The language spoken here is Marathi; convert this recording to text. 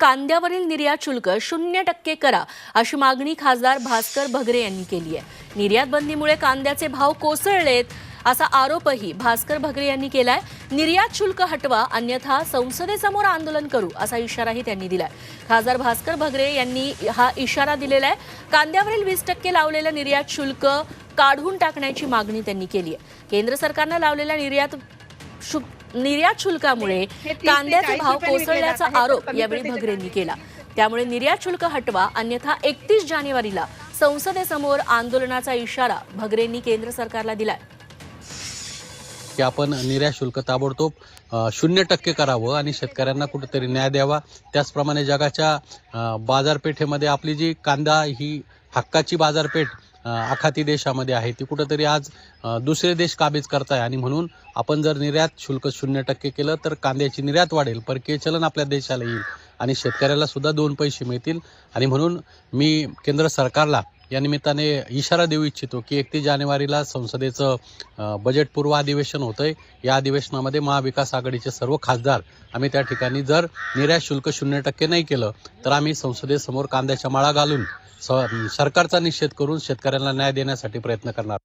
कांद्यावरील निर्यात शुल्क शून्य टक्के करा अशी मागणी खासदार भास्कर भगरे यांनी केली आहे. निर्यात बंदीमुळे कांद्याचे भाव कोसळलेत असा आरोपही भास्कर भगरे यांनी केलाय. निर्यात शुल्क हटवा अन्यथा संसदेसमोर आंदोलन करू असा इशाराही त्यांनी दिलाय. खासदार भास्कर भगरे यांनी हा इशारा दिलेला आहे. कांद्यावरील वीस टक्के लावलेलं निर्यात शुल्क काढून टाकण्याची मागणी त्यांनी केली आहे. केंद्र सरकारनं लावलेल्या निर्यात शु- निर्यात शुल्कामुळे कांद्याचे भाव कोसळल्याचा आरोप यावेळी भगरेंनी केला. त्यामुळे निर्यात शुल्क हटवा अन्यथा एकतीस जानेवारीला संसदेसमोर आंदोलनाचा इशारा भगरेंनी केंद्र सरकारला दिलाय. की आपण निर्यात शुल्क ताबडतोब शून्य टक्के करावं आणि शेतकऱ्यांना कुठेतरी न्याय द्यावा. त्याचप्रमाणे जगाच्या बाजारपेठेमध्ये आपली जी कांदा ही हक्काची बाजारपेठ आखाती देशामध्ये आहे. ती कुठंतरी आज दुसरे देश काबीज करताय. आणि म्हणून आपण जर निर्यात शुल्क शून्य टक्के केलं तर कांद्याची निर्यात वाढेल. परकीय चलन आपल्या देशाला येईल. आणि शेतकऱ्याला सुद्धा दोन पैसे मिळतील. आणि म्हणून मी केंद्र सरकारला या निमित्ताने इशारा देऊ इच्छितो की एकतीस जानेवारीला संसदेचं बजेटपूर्व अधिवेशन होत आहे या अधिवेशनामध्ये महाविकास आघाडीचे सर्व खासदार आम्ही त्या ठिकाणी जर निर्यात शुल्क शून्य टक्के नाही केलं तर आम्ही संसदेसमोर कांद्याच्या माळा घालून सरकारचा निषेध करून शेतकऱ्यांना न्याय देण्यासाठी प्रयत्न करणार.